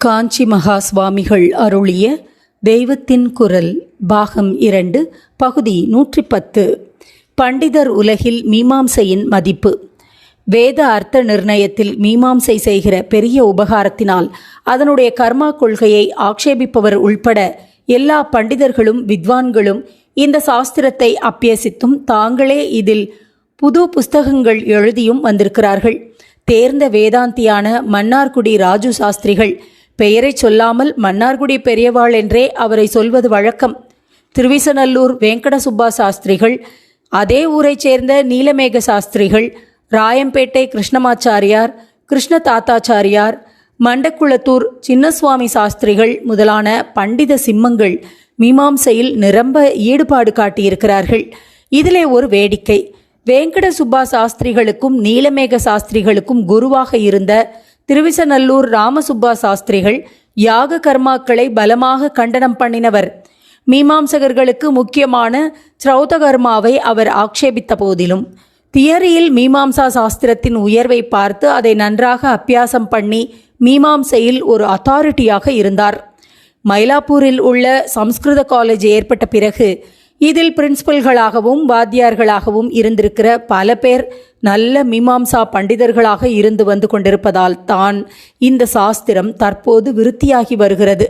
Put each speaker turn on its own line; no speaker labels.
காஞ்சி மகா சுவாமிகள் அருளிய தெய்வத்தின் குரல் பாகம் இரண்டு பகுதி நூற்றி பத்து பண்டிதர் உலகில் மீமாம்சையின் மதிப்பு. வேத அர்த்த நிர்ணயத்தில் மீமாம்சை செய்கிற பெரிய உபகாரத்தினால் அதனுடைய கர்மா கொள்கையை ஆக்ஷேபிப்பவர் உள்பட எல்லா பண்டிதர்களும் வித்வான்களும் இந்த சாஸ்திரத்தை அப்பியசித்தும் தாங்களே இதில் புது புஸ்தகங்கள் எழுதியும் வந்திருக்கிறார்கள். தேர்ந்த வேதாந்தியான மன்னார்குடி ராஜு சாஸ்திரிகள் பெயரை சொல்லாமல் மன்னார்குடி பெரியவாள் என்றே அவரை சொல்வது வழக்கம். திருவிசநல்லூர் வெங்கட சுப்பா சாஸ்திரிகள் அதே ஊரைச் சேர்ந்த நீலமேக சாஸ்திரிகள் ராயம்பேட்டை கிருஷ்ணமாச்சாரியார் கிருஷ்ண தாத்தாச்சாரியார் மண்டக்குளத்தூர் சின்னசுவாமி சாஸ்திரிகள் முதலான பண்டித சிம்மங்கள் மீமாம்சையில் நிரம்ப ஈடுபாடு காட்டியிருக்கிறார்கள். இதிலே ஒரு வேடிக்கை. வேங்கட சுப்பா சாஸ்திரிகளுக்கும் நீலமேக சாஸ்திரிகளுக்கும் குருவாக இருந்த திருவிசநல்லூர் ராமசுப்பா சாஸ்திரிகள் யாக கர்மாக்களை பலமாக கண்டனம் பண்ணினவர். மீமாம்சகர்களுக்கு முக்கியமான ஸ்ரௌதகர்மாவை அவர் ஆக்ஷேபித்த போதிலும் தியரியில் மீமாம்சா சாஸ்திரத்தின் உயர்வை பார்த்து அதை நன்றாக அபியாசம் பண்ணி மீமாம்சையில் ஒரு அத்தாரிட்டியாக இருந்தார். மயிலாப்பூரில் உள்ள சம்ஸ்கிருத காலேஜ் ஏற்பட்ட பிறகு இதில் பிரின்சிபல்களாகவும் வாத்தியார்களாகவும் இருந்திருக்கிற பல பேர் நல்ல மீமாம்சா பண்டிதர்களாக இருந்து வந்து கொண்டிருப்பதால் தான் இந்த சாஸ்திரம் தற்போது விருத்தியாகி வருகிறது.